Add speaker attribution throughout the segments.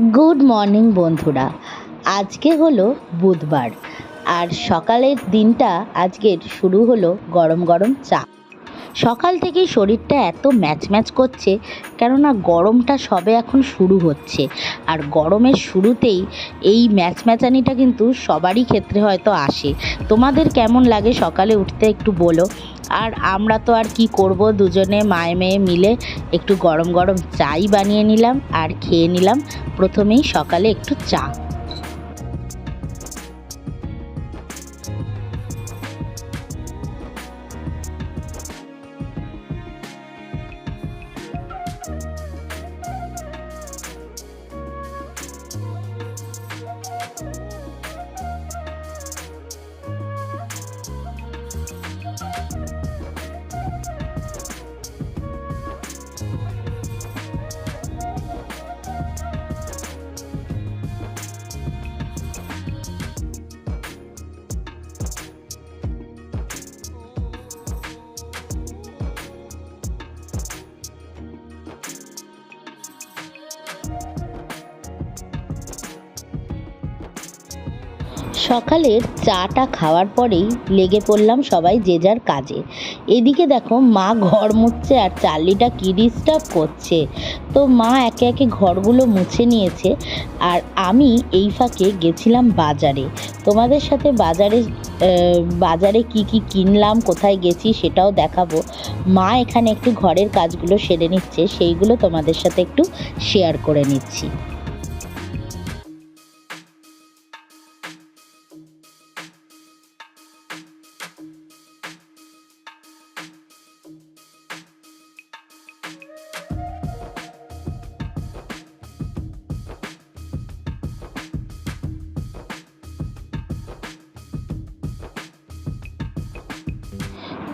Speaker 1: Good morning বন্ধুরা। আজকে হলো বুধবার, আর সকালের দিনটা আজকের শুরু হলো গরম গরম চা। সকাল থেকেই শরীরটা এত ম্যাচ ম্যাচ করছে, কেননা গরমটা সবে এখন শুরু হচ্ছে। আর গরমের শুরুতেই এই ম্যাচ ম্যাচানিটা কিন্তু সবারই ক্ষেত্রে হয়তো আসে। তোমাদের কেমন লাগে সকালে উঠতে একটু বলো। আর আমরা তো আর কি করব? দুজনে মায়ে মেয়ে মিলে একটু গরম গরম চাই বানিয়ে নিলাম আর খেয়ে নিলাম। প্রথমেই সকালে একটু চা। সকালের চাটা খাওয়ার পরেই লেগে পড়লাম সবাই যে যার কাজে। এদিকে দেখো মা ঘর মুছছে আর চার্লিটা কি ডিস্টার্ব করছে। তো মা একে একে ঘরগুলো মুছে নিয়েছে আর আমি এই ফাঁকে গেছিলাম বাজারে। তোমাদের সাথে বাজারে বাজারে কি কি কিনলাম, কোথায় গেছি সেটাও দেখাবো। মা এখানে একটু ঘরের কাজগুলো সেরে নিচ্ছে, সেইগুলো তোমাদের সাথে একটু শেয়ার করে নিচ্ছি।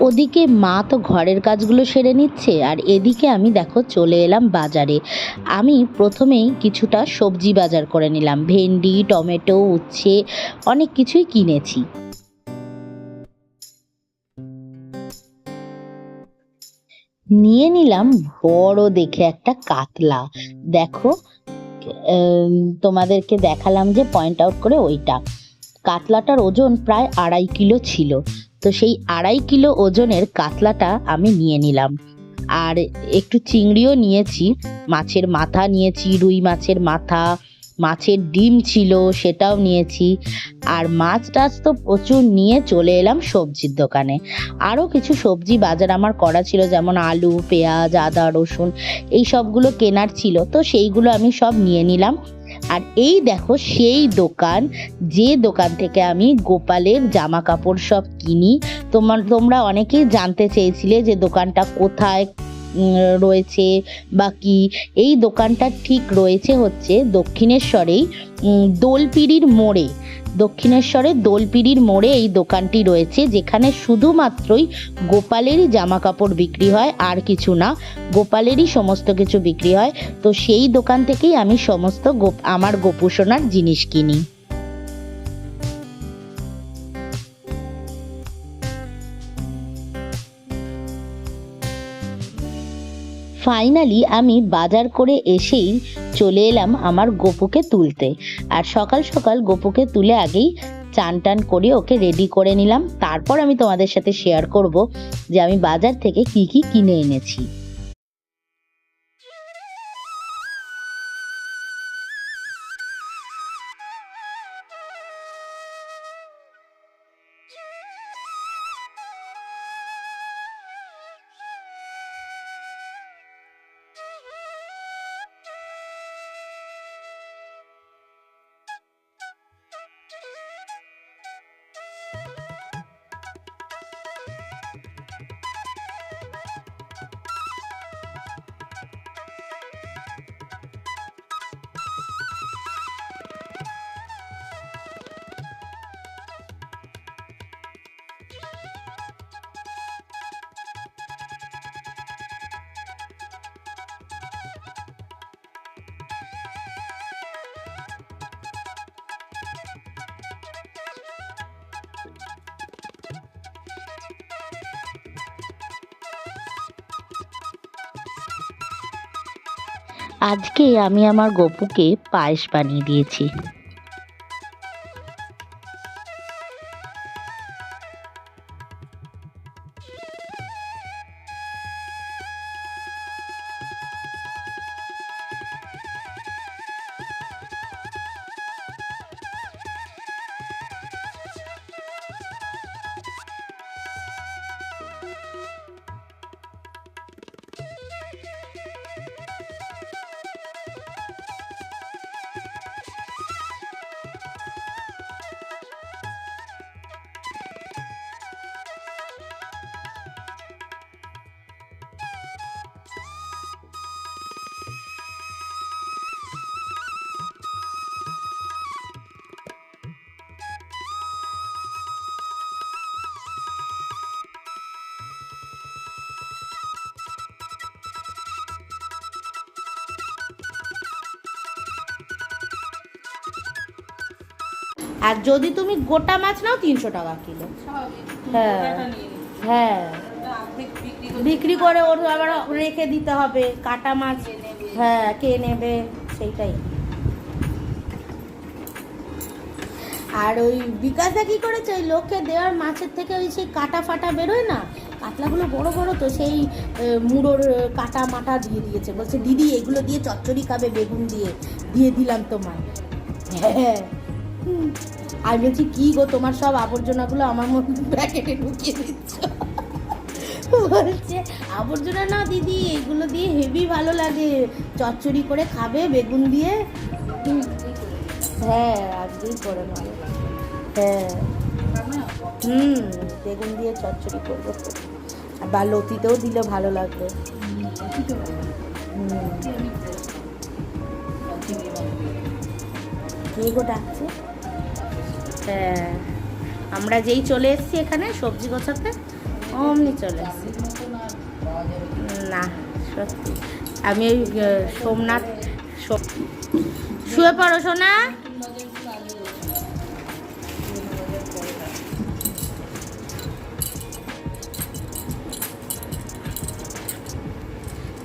Speaker 1: ওদিকে মা তো ঘরের কাজগুলো সেরে নিচ্ছে, আর এদিকে আমি দেখো চলে এলাম বাজারে। আমি প্রথমেই কিছুটা সবজি বাজার করে নিলাম, ভেন্ডি, টমেটো, উচ্ছে, অনেক কিছুই কিনেছি। নিয়ে নিলাম বড় দেখে একটা কাতলা। দেখো তোমাদেরকে দেখালাম যে পয়েন্ট আউট করে ওইটা। কাতলাটার ওজন প্রায় আড়াই কিলো ছিল। তো সেই আড়াই কিলো ওজনের কাতলাটা আমি নিয়ে নিলাম। আর একটু চিংড়িও নিয়েছি, মাছের মাথা নিয়েছি, রুই মাছের মাথা, মাছের ডিম ছিল সেটাও নিয়েছি। আর মাছ টাছ তো প্রচুর নিয়ে চলে এলাম সবজির দোকানে। আরও কিছু সবজি বাজার আমার করা ছিল, যেমন আলু, পেঁয়াজ, আদা, রসুন, এই সবগুলো কেনার ছিল। তো সেইগুলো আমি সব নিয়ে নিলাম। আর এই দেখো সেই দোকান, যে দোকান থেকে আমি গোপালের জামা কাপড় সব কিনি। তোমার, তোমরা অনেকেই জানতে চেয়েছিলে যে দোকানটা কোথায় রয়েছে বা কি। এই দোকানটা ঠিক রয়েছে হচ্ছে দক্ষিণেশ্বরেই দোলপিড়ির মোড়ে। দক্ষিণেশ্বরের দোলপিড়ির মোড়ে এই দোকানটি রয়েছে, যেখানে শুধুমাত্রই গোপালেরই জামা কাপড় বিক্রি হয়, আর কিছু না, গোপালেরই সমস্ত কিছু বিক্রি হয়। তো সেই দোকান থেকেই আমি সমস্ত গোপ, আমার গোপুসোনার জিনিস কিনি। ফাইনালি আমি বাজার করে এসেই চলে এলাম আমার গোপুকে তুলতে। আর সকাল সকাল গোপুকে তুলে আগেই চান টান করে ওকে রেডি করে নিলাম। তারপর আমি তোমাদের সাথে শেয়ার করব যে আমি বাজার থেকে কি কি কিনে এনেছি। আজকে আমি আমার গপুকে পায়েস বানিয়ে দিয়েছি। আর যদি তুমি গোটা মাছ নাও, তিনশো টাকা কিলো। হ্যাঁ হ্যাঁ। বিক্রি করে ওর আবার রেখে দিতে হবে, কাটা মাছ হ্যাঁ কে নেবে, সেইটাই। আর ওই বিকাশা কি করেছে? ওই লোককে দেওয়ার মাছের থেকে ওই সেই কাটা ফাটা বেরোয় না? কাতলাগুলো বড় বড় তো, সেই মুড়োর কাটা মাটা দিয়ে দিয়েছে। বলছে, দিদি, এগুলো দিয়ে চচ্চড়ি খাবে বেগুন দিয়ে। দিয়ে দিলাম তোমায়। হ্যাঁ হুম। আর বলছি, কি গো তোমার সব আবর্জনাগুলো আমার মধ্যে প্যাকেটে ঢুকিয়ে দিচ্ছ? বলছে, আবর্জনা না দিদি, এগুলো দিয়ে হেভি ভালো লাগে। চচ্চড়ি করে খাবে, বেগুন দিয়ে? হ্যাঁ আজকেই করে নেব হ্যাঁ। হুম, বেগুন দিয়ে চচ্চড়ি করব। বা লতিতেও দিলে ভালো লাগবে। কে গো ডাকছে? হ্যাঁ আমরা যেই চলে এসেছি এখানে, সবজি গোছাতে, অমনি চলে এসেছি। না, সত্যি। আমি ওই সোমনাথ শুয়ে পড়ো, সোনা।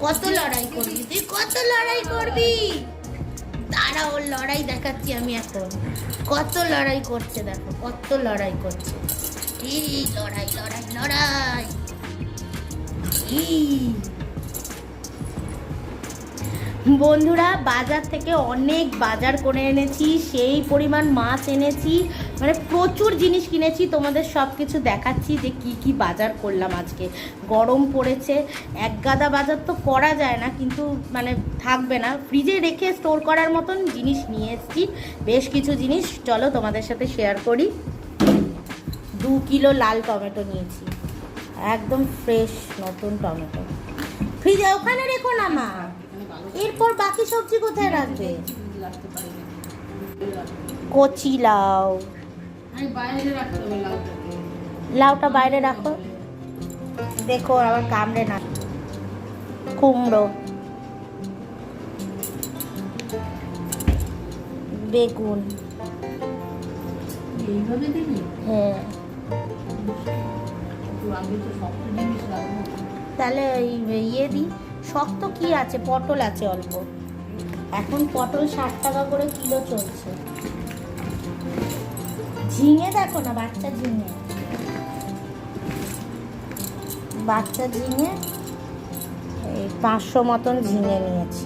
Speaker 1: কত লড়াই করবি? তুই কত লড়াই করবি? তারা ওর লড়াই দেখাচ্ছি আমি এখন। কত লড়াই করছে দেখো, কত লড়াই করছে। লড়াই লড়াই লড়াই। বন্ধুরা, বাজার থেকে অনেক বাজার করে এনেছি, সেই পরিমাণ মাছ এনেছি। মানে প্রচুর জিনিস কিনেছি, তোমাদের সব কিছু দেখাচ্ছি যে কি কি বাজার করলাম আজকে। গরম পড়েছে, এক গাদা বাজার তো করা যায় না, কিন্তু মানে থাকবে না। ফ্রিজে রেখে স্টোর করার মতন জিনিস নিয়ে এসেছি, বেশ কিছু জিনিস। চলো তোমাদের সাথে শেয়ার করি। দু কিলো লাল টমেটো নিয়েছি, একদম ফ্রেশ নতুন টমেটো। ফ্রিজে ওখানে রেখো না, মা। এরপর বাকি সবজি কোথায় রাখবে? কচি লাউ। লাউটা। বাইরে রাখো। দেখো আবার কামড়ে না। কুমড়ো। বেগুন। হ্যাঁ। তাহলে ইয়ে দিই। শক্ত কি আছে? পটল আছে অল্প। এখন পটল ষাট টাকা করে কিলো চলছে। ঝিঙে দেখো না, বাচ্চা ঝিঙে। বাচ্চা ঝিঙে, এই পাঁচশো মতন ঝিঙে নিয়েছি।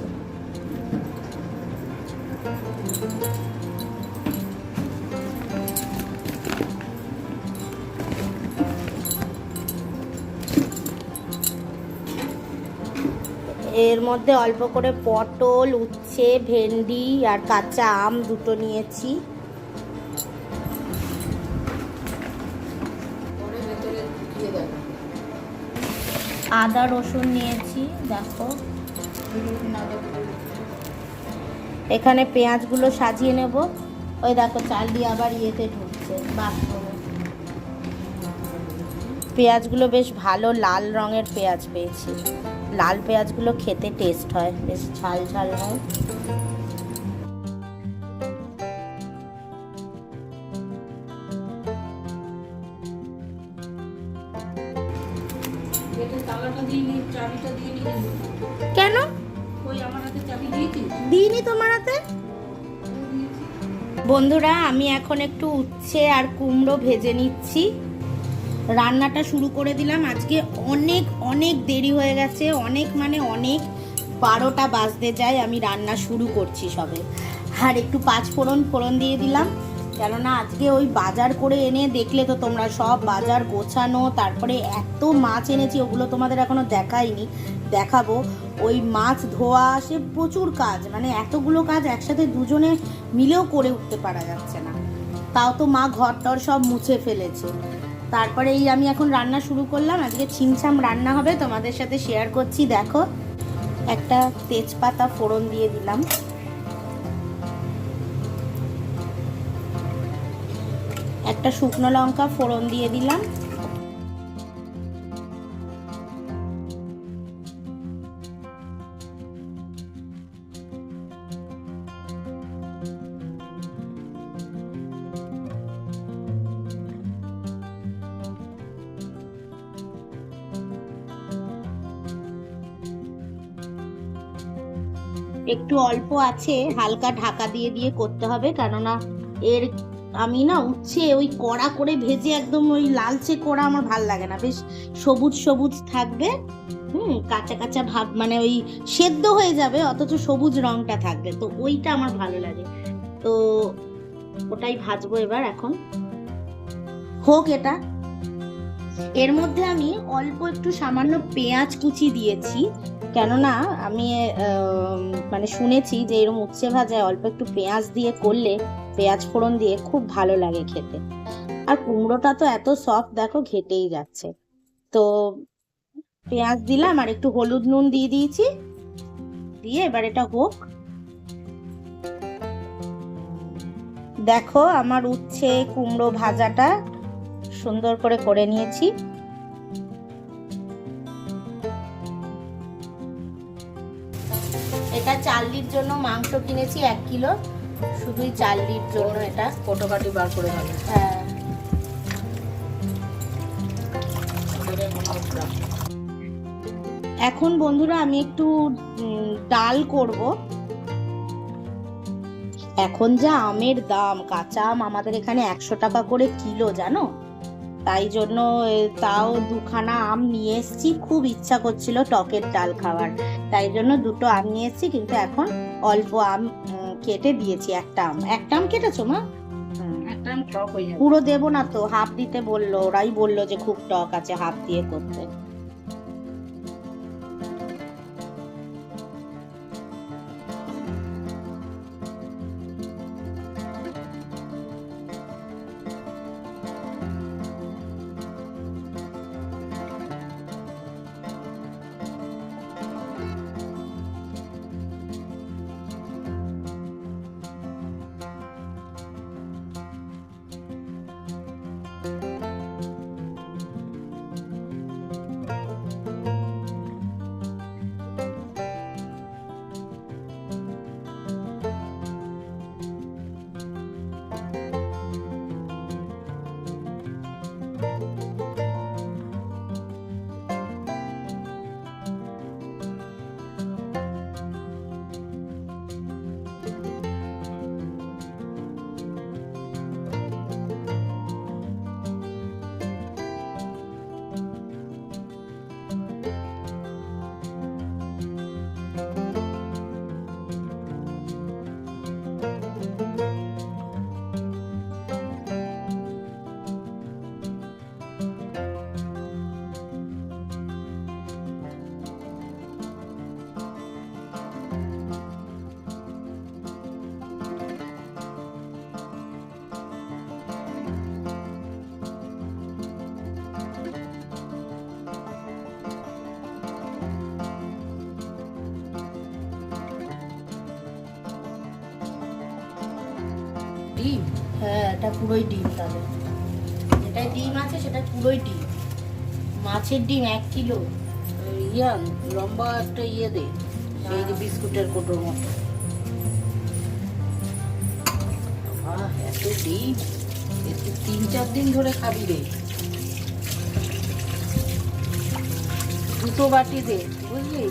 Speaker 1: এর মধ্যে অল্প করে পটল, উচ্ছে, ভেন্ডি আর কাঁচা আম দুটো নিয়েছি
Speaker 2: পরে ভেতরে দিয়ে দেবো
Speaker 1: আদা, রসুন নিয়েছি, দেখো। এখানে পেঁয়াজগুলো সাজিয়ে নেব। ওই দেখো, চাল দিয়ে আবার ইয়েতে ঢুকছে পেঁয়াজগুলো বেশ ভালো লাল রঙের পেঁয়াজ পেয়েছি। লাল পেঁয়াজগুলো খেতে টেস্ট হয়, বেশ ঝাল ঝাল হয়। বন্ধুরা, আমি এখন একটু উচ্ছে আর কুমড়ো ভেজে নিচ্ছি। রান্নাটা শুরু করে দিলাম। আজকে অনেক অনেক দেরি হয়ে গেছে। অনেক মানে অনেক বারোটা বাজতে যায়, আমি রান্না শুরু করছি সবে। আর একটু পাঁচ ফোড়ন ফোড়ন দিয়ে দিলাম। কেননা আজকে ওই বাজার করে এনে দেখলে তো তোমরা সব বাজার গোছানো, তারপরে এত মাছ এনেছি, ওগুলো তোমাদের এখনও দেখাইনি। দেখাবো। ওই মাছ ধোয়া, সে প্রচুর কাজ মানে এতগুলো কাজ একসাথে দুজনে মিলেও করে উঠতে পারা যাচ্ছে না। তাও তো মা ঘর টর সব মুছে ফেলেছে। তারপরে এই আমি এখন রান্না শুরু করলাম, আজকে ছিমছাম রান্না হবে, তোমাদের সাথে শেয়ার করছি, দেখো। একটা তেজপাতা ফোড়ন দিয়ে দিলাম। একটা শুকনো লঙ্কা ফোড়ন দিয়ে দিলাম। একটু অল্প আছে, হালকা ঢাকা দিয়ে দিয়ে করতে হবে, কেননা এর আমি না উচ্ছে ওই কড়া করে ভেজে একদম ওই লালচে কড়া আমার ভালো লাগে না। বেশ সবুজ সবুজ থাকবে, হুম, কাঁচা কাঁচা ভাব মানে ওই সেদ্ধ হয়ে যাবে, অথচ সবুজ রংটা থাকবে, তো ওইটা আমার ভালো লাগে। তো ওটাই ভাজবো এবার এখন। হোক এটা। এর মধ্যে আমি অল্প একটু সামান্য পেঁয়াজ কুচি দিয়েছি কেননা আমি মানে শুনেছি যে এরকম উচ্ছে ভাজায় অল্প একটু পেঁয়াজ দিয়ে করলে পেঁয়াজ ফোড়ন দিয়ে খুব ভালো লাগে খেতে। আর কুমড়োটা তো এত সফট দেখো ঘেটেই যাচ্ছে। তো পেঁয়াজ দিলাম আর একটু হলুদ নুন দিয়ে দিয়েছি। দিয়ে এবার এটা হোক। দেখো আমার উচ্ছে, কুমড়ো ভাজাটা সুন্দর করে করে নিয়েছি। চাল্লির জন্য মাংস কিনেছি এক কিলো। শুধুই চাল্লির জন্য এটা।
Speaker 2: ফটোকাটি বার করে হবে
Speaker 1: হ্যাঁ। এখন বন্ধুরা আমি একটু ডাল করব। এখন যা আমের দাম কাঁচা আম আমাদের এখানে একশো টাকা করে কিলো জানো? তাই জন্য তাও দুখানা আম নিয়ে এসেছি। খুব ইচ্ছা করছিল টকের ডাল খাওয়ার। তাই জন্য দুটো আম নিয়ে এসেছি কিন্তু এখন অল্প আম কেটে দিয়েছি একটা আম। একটা আম কেটেছো মা?
Speaker 2: একটা আমি টক
Speaker 1: পুরো দেবো না তো হাফ দিতে বলল ওরাই বলল যে খুব টক আছে হাফ দিয়ে করতে।
Speaker 2: ডিম?
Speaker 1: হ্যাঁ এটা পুরোই ডিম তাহলে যেটাই ডিম আছে, সেটা পুরোই ডিম। মাছের ডিম এক কিলো।
Speaker 2: ইয়া লম্বা একটা ইয়ে দে। এই যে বিস্কুটের কোটোর মতো। এত ডিম। তিন, চার দিন ধরে খাবি রে। দুটো বাটি দে, বুঝলি?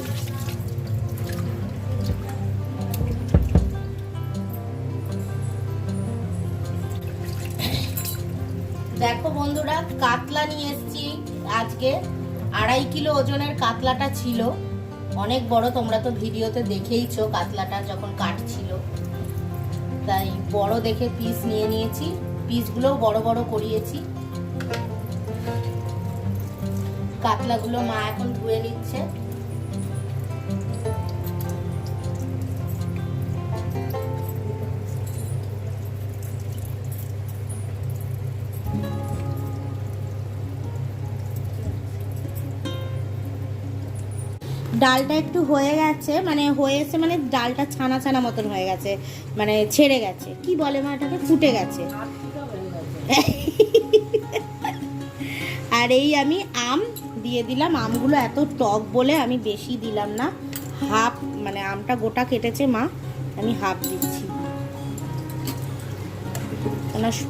Speaker 1: দেখো বন্ধুরা, কাতলা নিয়ে এসেছি আজকে। আড়াই কিলো ওজনের কাতলাটা ছিল। অনেক বড়, তোমরা তো ভিডিওতে দেখেইছো কাতলাটা যখন কাটছিল। তাই বড় দেখে পিস নিয়ে নিয়েছি। পিসগুলোও বড় বড় করিয়েছি। কাতলাগুলো মা এখন ধুয়ে নিচ্ছে। ডালটা একটু হয়ে গেছে মানে হয়েছে মানে ডালটা ছানা ছানা মতন হয়ে গেছে মানে ছেড়ে গেছে। কি বলে মা এটাকে? ফুটে গেছে। আর এই আমি আম দিয়ে দিলাম। আমগুলো এত টক বলে আমি বেশি দিলাম না। হাফ মানে আমটা গোটা কেটেছে মা, আমি হাফ দিচ্ছি।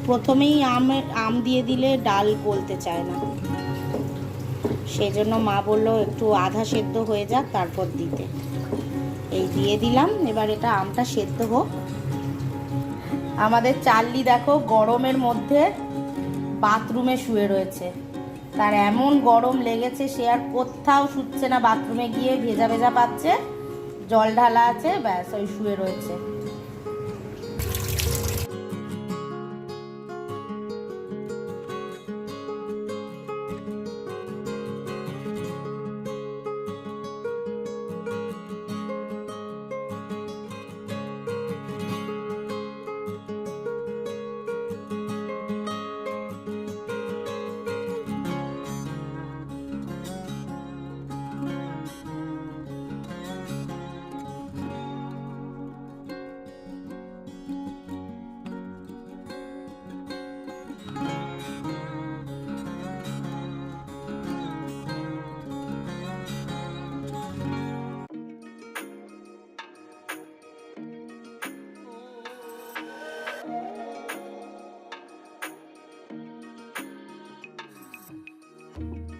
Speaker 1: প্রথমেই আম আম দিয়ে দিলে ডাল গলতে চায় না। সেই জন্য মা বলল, একটু আধা সেদ্ধ হয়ে যাক, তারপর দিতে। এই দিয়ে দিলাম। এবার এটা আমটা সেদ্ধ হোক। আমাদের চার্লি দেখো গরমের মধ্যে বাথরুমে শুয়ে রয়েছে। তার এমন গরম লেগেছে, সে আর কোথাও শুচ্ছে না। বাথরুমে গিয়ে ভেজা ভেজা পাচ্ছে, জল ঢালা আছে, ব্যাস, ওই শুয়ে রয়েছে। thank you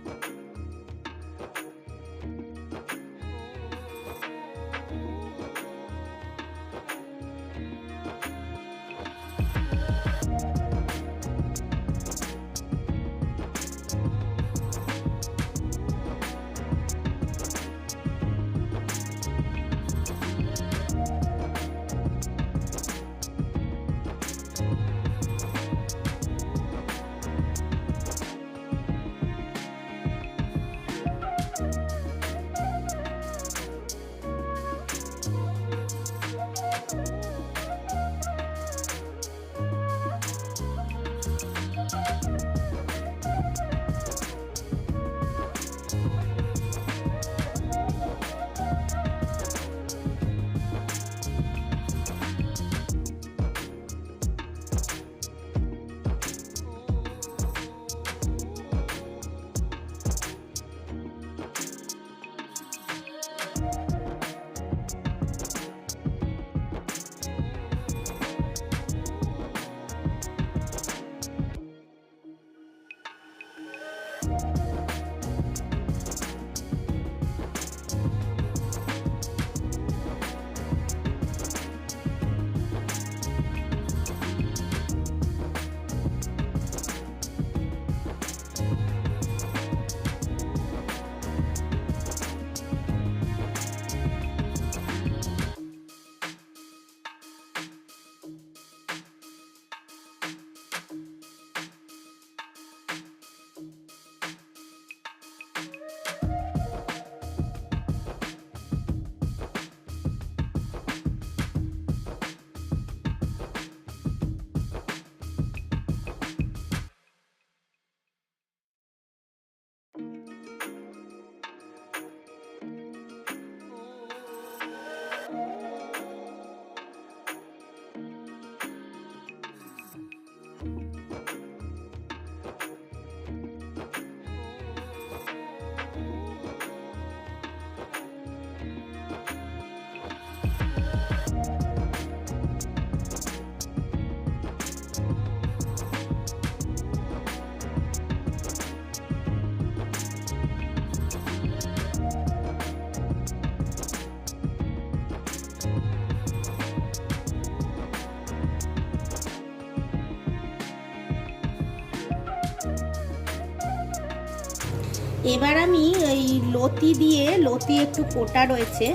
Speaker 1: এবার আমি ওই লতি দিয়ে, লতি একটু কোটা রয়েছে,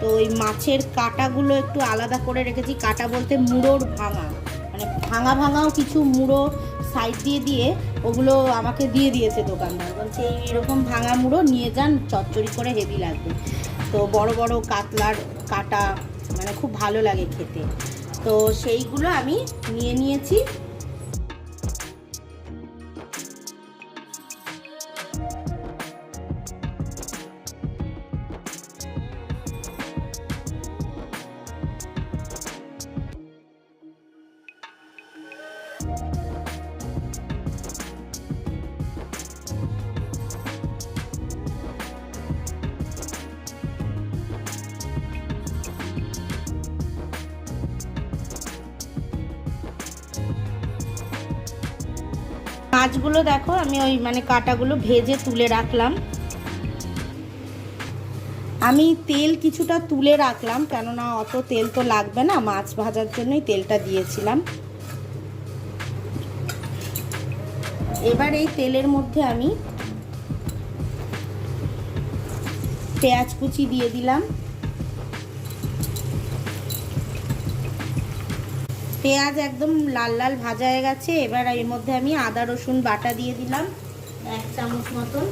Speaker 1: তো ওই মাছের কাটাগুলো একটু আলাদা করে রেখেছি। কাটা বলতে মুড়োর ভাঙা মানে ভাঙা ভাঙাও কিছু মুড়ো সাইড দিয়ে দিয়ে ওগুলো আমাকে দিয়ে দিয়েছে দোকানদার। বলছে, এই এরকম ভাঙা মুড়ো নিয়ে যান, চচ্চড়ি করে হেভি লাগবে। তো বড় বড় কাতলার কাটা মানে খুব ভালো লাগে খেতে। তো সেইগুলো আমি নিয়ে নিয়েছি। আমি ওই মানে কাটাগুলো ভেজে তুলে রাখলাম। আমি তেল কিছুটা তুলে রাখলাম, কেননা অত তেল তো লাগবে না, মাছ ভাজার জন্যই তেলটা দিয়েছিলাম। এবার এই তেলের মধ্যে আমি পেঁয়াজ কুচি দিয়ে দিলাম। পেঁয়াজ একদম লাল লাল ভাজা হয়ে গেছে। এবার এর মধ্যে আমি আদা রসুন বাটা দিয়ে দিলাম, এক চামচ মতন।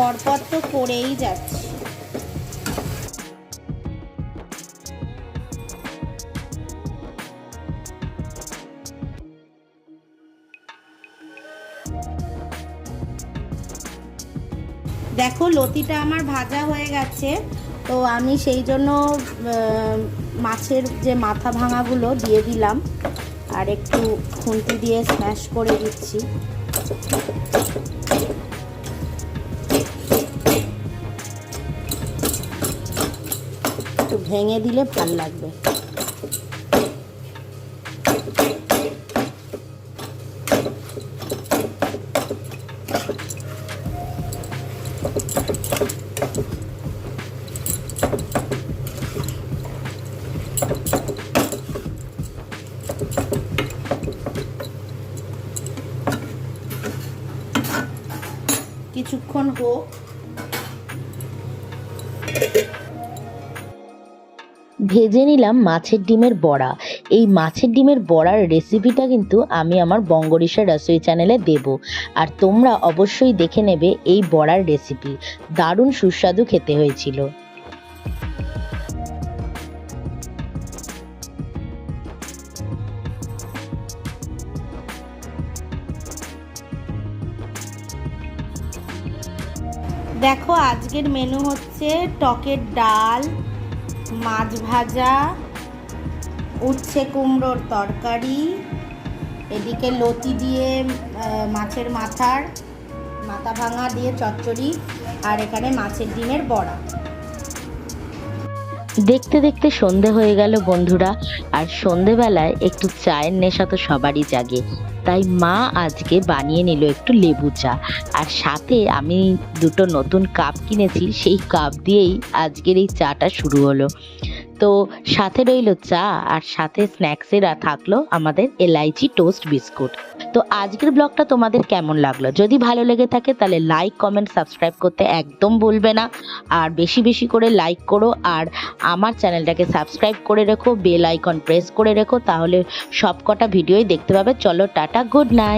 Speaker 1: পরপর তো করেই যাচ্ছি। দেখো, লতিটা আমার ভাজা হয়ে গেছে, তো আমি সেই জন্য মাছের যে মাথা ভাঙাগুলো দিয়ে দিলাম, আর একটু খুন্তি দিয়ে স্ম্যাশ করে দিচ্ছি। ভেঙে দিলে ভালো লাগবে। কিছুক্ষণ হোক।
Speaker 3: ভেজে নিলাম মাছের ডিমের বড়া। এই মাছের ডিমের বড়ার রেসিপিটা কিন্তু আমি আমার বঙ্গরিশা রসোই চ্যানেলে দেব। আর তোমরা অবশ্যই দেখে নেবে এই বড়ার রেসিপি দারুণ সুস্বাদু খেতে হয়েছিল।
Speaker 1: দেখো, আজকের মেনু হচ্ছে টকের ডাল মাছ ভাজা, উচ্ছে কুমড়োর তরকারি, এদিকে লতি দিয়ে মাছের মাথার মাথা ভাঙা দিয়ে চচ্চড়ি, আর এখানে মাছের ডিমের বড়া।
Speaker 3: দেখতে দেখতে সন্ধে হয়ে গেল বন্ধুরা, আর সন্ধেবেলায় একটু চায়ের নেশা তো সবারই জাগে। তাই মা আজকে বানিয়ে নিল একটু লেবু চা। আর সাথে আমি দুটো নতুন কাপ কিনেছি, সেই কাপ দিয়েই আজকের এই চাটা শুরু হলো।
Speaker 1: তো সাথে রইল চা আর সাথে স্ন্যাক্সের থাকল আমাদের এলাইচি টোস্ট বিস্কুট তো আজকের ব্লগটা তোমাদের কেমন লাগল? যদি ভালো লেগে থাকে তাহলে লাইক কমেন্ট সাবস্ক্রাইব করতে একদম ভুলবে না। আর বেশি বেশি করে লাইক করো আর আমার চ্যানেলটাকে সাবস্ক্রাইব করে রেখো বেল আইকন প্রেস করে রেখো, তাহলে সব কটা ভিডিওই দেখতে পাবে। চলো টাটা গুড নাইট